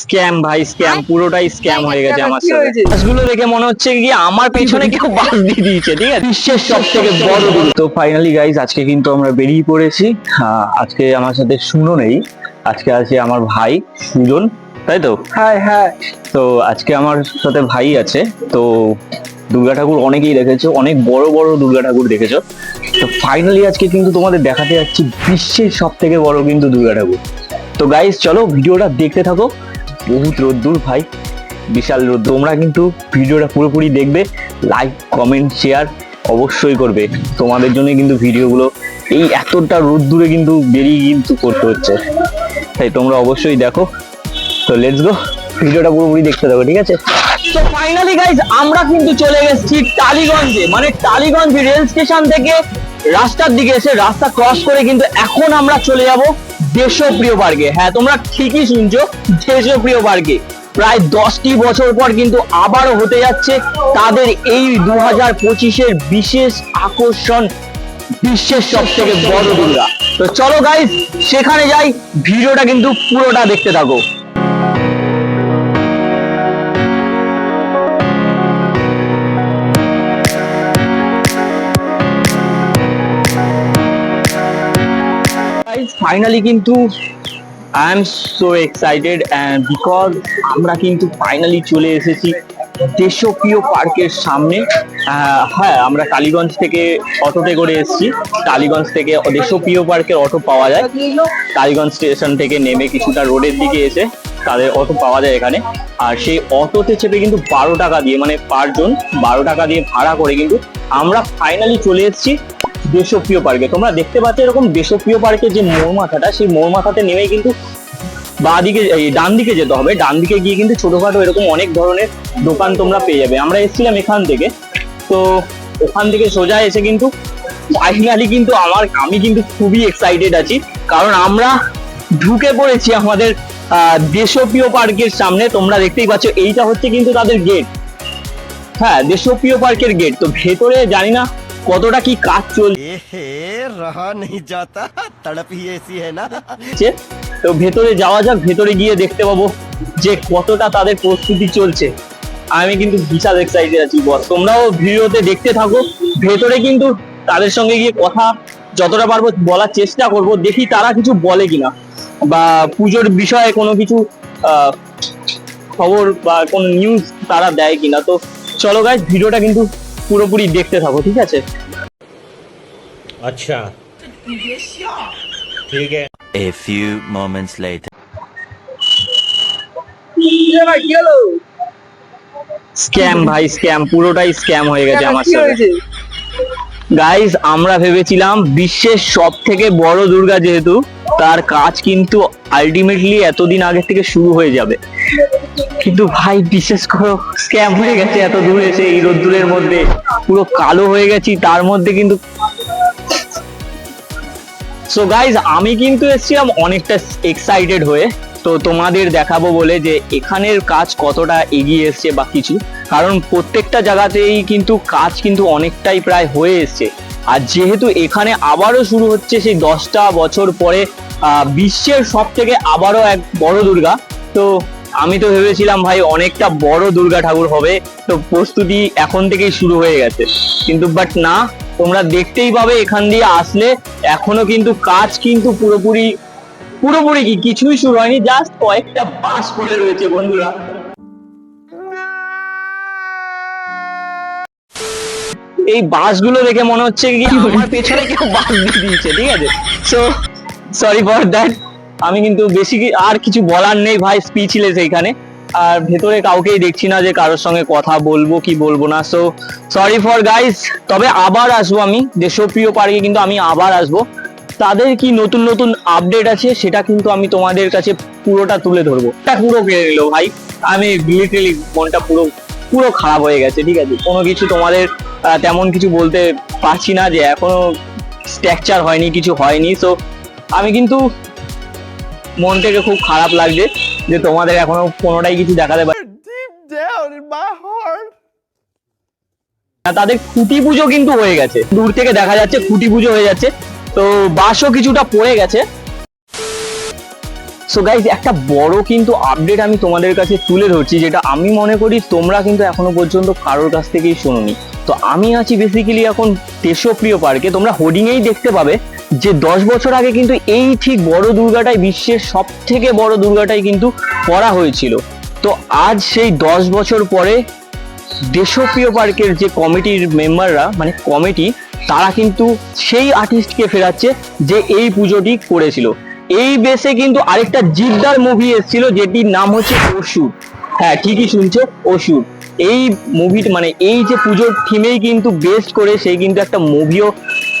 Scam ভাই scam পুরোটাই scam হয়ে গেছে আমার সাথে? দেখে মনে হচ্ছে কি আমার পেছনে কেউ বাস দিয়ে দিয়েছে ঠিক আছে? বিশ্বের সব থেকে বড়। তো ফাইনালি গাইজ আজকে কিন্তু আমরা বেরিয়ে পড়েছি। আজকে আমার সাথে শুনো নেই। আজকে আছে আমার ভাই সুজন তাই তো? হ্যাঁ হ্যাঁ তো আজকে আমার সাথে ভাই আছে। তো দুর্গা ঠাকুর অনেকেই দেখেছ অনেক বড় বড় দুর্গা ঠাকুর দেখেছ। তো ফাইনালি আজকে কিন্তু তোমাদের দেখাতে যাচ্ছি বিশ্বের সব থেকে বড় কিন্তু দুর্গা ঠাকুর। তো গাইজ চলো ভিডিওটা দেখতে থাকো। বহুত রোদ্দুর ভাই, বিশাল রোদ। তোমরা কিন্তু ভিডিওটা পুরোপুরি দেখবে লাইক কমেন্ট শেয়ার অবশ্যই করবে। তোমাদের জন্য কিন্তু ভিডিওগুলো এই এতটা রোদ্দুরে কিন্তু বেরিয়ে কিন্তু করতে হচ্ছে। তাই তোমরা অবশ্যই দেখো। তো লেটস গো ভিডিওটা পুরোপুরি দেখতে থাকো, ঠিক আছে? তো ফাইনালি গাইজ আমরা কিন্তু চলে এসেছি টালিগঞ্জে। মানে টালিগঞ্জ রেল স্টেশন থেকে রাস্তার দিকে এসে রাস্তা ক্রস করে কিন্তু এখন আমরা চলে যাব দেশপ্রিয় বার্গে। হ্যাঁ তোমরা ঠিকই শুনছো, দেশপ্রিয় বার্গে। প্রায় দশটি বছর পর কিন্তু আবারও হতে যাচ্ছে তাদের এই দু হাজার পঁচিশের বিশেষ আকর্ষণ, বিশ্বের সব থেকে বড় দুর্গা। তো চলো গাইজ সেখানে যাই, ভিডিওটা কিন্তু পুরোটা দেখতে থাকো। ফাইনালি কিন্তু I am so excited and because আমরা কিন্তু ফাইনালি চলে এসেছি দেশপ্রিয় পার্কের সামনে। হ্যাঁ আমরা টালিগঞ্জ থেকে অটোতে করে এসেছি। টালিগঞ্জ থেকে দেশপ্রিয় পার্কের অটো পাওয়া যায়। টালিগঞ্জ স্টেশন থেকে নেমে কিছুটা রোডের দিকে এসে তাদের অটো পাওয়া যায় এখানে। আর সেই অটোতে চেপে কিন্তু বারো টাকা দিয়ে মানে পার জন, বারো টাকা দিয়ে ভাড়া করে কিন্তু আমরা ফাইনালি চলে এসেছি। দেশপ্রিয় পার্কে। তোমরা দেখতে পাচ্ছ এরকম দেশপ্রিয় পার্কের যে মোড় মাথাটা সেই মোড় মাথাতে নেমে কিন্তু বাঁ দিকে ডান দিকে যেতে হবে। ডান দিকে গিয়ে কিন্তু ছোটখাটো এরকম অনেক ধরনের দোকান তোমরা পেয়ে যাবে। আমরা এসেছিলাম এখান থেকে। তো ওখান থেকে সোজা এসে কিন্তু ফাইনালি কিন্তু আমার, আমি কিন্তু খুবই এক্সাইটেড আছি। কারণ আমরা ঢুকে পড়েছি আমাদের দেশপ্রিয় পার্কের সামনে। তোমরা দেখতেই পাচ্ছ এইটা হচ্ছে কিন্তু তাদের গেট হ্যাঁ দেশপ্রিয় পার্কের গেট তো ভেতরে জানি না কতটা কি কাজ চলছে তো ভেতরে যাওয়া যাক ভেতরে গিয়ে দেখতে পাবো যে কতটা তাদের প্রস্তুতি চলছে। আমি কিন্তু বিশাল এক্সাইটেড আছি বস তোমরাও ভিডিওতে দেখতে থাকো ভেতরে কিন্তু তাদের সঙ্গে গিয়ে কথা যতটা পারব বলার চেষ্টা করব দেখি তারা কিছু বলে কিনা। বা পুজোর বিষয়ে কোনো কিছু খবর বা কোনো নিউজ তারা দেয় কিনা। তো চলো গাইজ ভিডিওটা কিন্তু পুরোপুরি দেখতে থাকো ঠিক আছে? আচ্ছা। ঠিক আছে। A few moments later. Scam ভাই স্ক্যাম পুরোটাই স্ক্যাম হয়ে গেছে আমার সাথে। গাইস আমরা ভেবেছিলাম বিশ্বের সব থেকে বড় দুর্গা যেহেতু তার কাজ কিন্তু আলটিমেটলি এতদিন আগে থেকে শুরু হয়ে যাবে। কিন্তু ভাই, বিশেষ করে স্ক্যাম হয়ে গেছে এত দূর এসে এই রোদ্দুরের মধ্যে। পুরো কালো হয়ে গেছি, তার মধ্যে কিন্তু সো গাইজ আমি কিন্তু এসেছিলাম অনেকটা এক্সাইটেড হয়ে। তো তোমাদের দেখাবো বলে যে এখানের কাজ কতটা এগিয়ে এসছে বা কিছু। কারণ প্রত্যেকটা জায়গাতেই কিন্তু কাজ কিন্তু অনেকটাই প্রায় হয়ে এসছে। আর যেহেতু এখানে আবারও শুরু হচ্ছে সেই দশটা বছর পরে বিশ্বের সব থেকে আবারও এক বড় দুর্গা। তো আমি তো ভেবেছিলাম ভাই অনেকটা বড় দুর্গা ঠাকুর হবে। তো প্রস্তুতি এখন থেকেই শুরু হয়ে গেছে। কিন্তু বাট না, তোমরা দেখতেই পাবে এখান দিয়ে আসলে এখনও কিন্তু কাজ কিন্তু পুরোপুরি পুরোপুরি কি কিছুই শুরু হয়নি জাস্ট কয়েকটা বাস পড়ে রয়েছে বন্ধুরা। এই বাসগুলো দেখে মনে হচ্ছে কি আমার পেছনে কেউ বাস দিয়ে দিয়েছে ঠিক আছে? সো সরি ফর দ্যাট আমি কিন্তু বেশি আর কিছু বলার নেই ভাই স্পিচলেস এইখানে। আর ভেতরে কাউকেই দেখছি না যে কারোর সঙ্গে কথা বলব কি বলব না। সো সরি ফর গাইস তবে আবার আসব আমি। দেশপ্রিয় পার্কে কিন্তু আমি আবার আসব। তাদের কি নতুন নতুন আপডেট আছে সেটা কিন্তু আমি তোমাদের কাছে পুরোটা তুলে ধরবো। এটা পুরো কেড়ে নিল ভাই। আমি লিটারেলি মনটা পুরো পুরো খারাপ হয়ে গেছে ঠিক আছে? কোনো কিছু তোমাদের তেমন কিছু বলতে পারছি না যে এখনও স্ট্রাকচার হয়নি কিছু হয়নি। সো আমি কিন্তু মন থেকে খুব খারাপ লাগছে যে তোমাদের এখনও কোনোটাই কিছু দেখাতে পারি তাদের খুঁটি পুজো কিন্তু হয়ে গেছে। দূর থেকে দেখা যাচ্ছে খুঁটি পুজো হয়ে যাচ্ছে। তো বাসও কিছুটা পড়ে গেছে। সো গাইজ একটা বড় কিন্তু আপডেট আমি তোমাদের কাছে তুলে ধরছি, যেটা আমি মনে করি তোমরা কিন্তু এখনও পর্যন্ত কারোর কাছ থেকেই শোনোনি। তো আমি আছি বেসিক্যালি এখন দেশপ্রিয় পার্কে, তোমরা হোর্ডিংয়েই দেখতে পাবে যে দশ বছর আগে কিন্তু এই ঠিক বড় দুর্গাটাই বিশ্বের সব থেকে বড় দুর্গাটাই কিন্তু করা হয়েছিল। তো আজ সেই দশ বছর পরে দেশপ্রিয় পার্কের যে কমিটির মেম্বাররা মানে কমিটি, তারা কিন্তু সেই আর্টিস্টকে ফেরাচ্ছে যে এই পুজোটি করেছিল। এই বেসে কিন্তু আরেকটা জিদ্দার মুভি এসেছিল, যেটির নাম হচ্ছে অসুর। হ্যাঁ ঠিকই শুনছো, অসুর। এই মুভি মানে এই যে পুজোর থিমেই কিন্তু বেস্ট করে সেই কিন্তু একটা মুভিও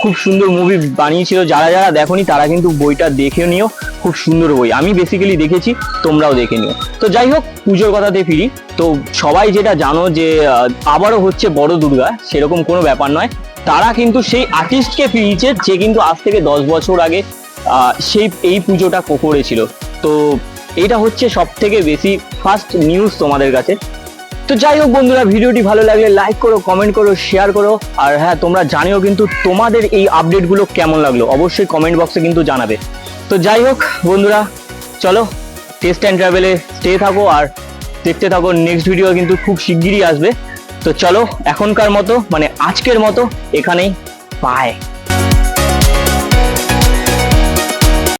খুব সুন্দর মুভি বানিয়েছিল। যারা যারা দেখোনি, তারা কিন্তু বইটা দেখে নিও। খুব সুন্দর বই। আমি বেসিক্যালি দেখেছি, তোমরাও দেখে নিও। তো যাই হোক, পুজোর কথাতে ফিরি। তো সবাই যেটা জানো যে আবারও হচ্ছে বড় দুর্গা, সেরকম কোনো ব্যাপার নয়। তারা কিন্তু সেই আর্টিস্টকে ফিরিয়েছে, যে কিন্তু আজ থেকে দশ বছর আগে সেই এই পুজোটা করেছিল তো এটা হচ্ছে সব থেকে বেশি ফার্স্ট নিউজ তোমাদের কাছে। তো যাই হোক বন্ধুরা, ভিডিওটি ভালো লাগলে লাইক করো কমেন্ট করো শেয়ার করো। আর হ্যাঁ তোমরা জানিও কিন্তু তোমাদের এই আপডেটগুলো কেমন লাগল। অবশ্যই কমেন্ট বক্সে কিন্তু জানাবে। তো যাই হোক বন্ধুরা, চলো টেস্ট অ্যান্ড ট্রাভেলে স্টে থাকো আর দেখতে থাকো নেক্সট ভিডিও কিন্তু খুব শিগগিরই আসবে। তো চলো এখনকার মতো মানে আজকের মতো এখানেই। পায়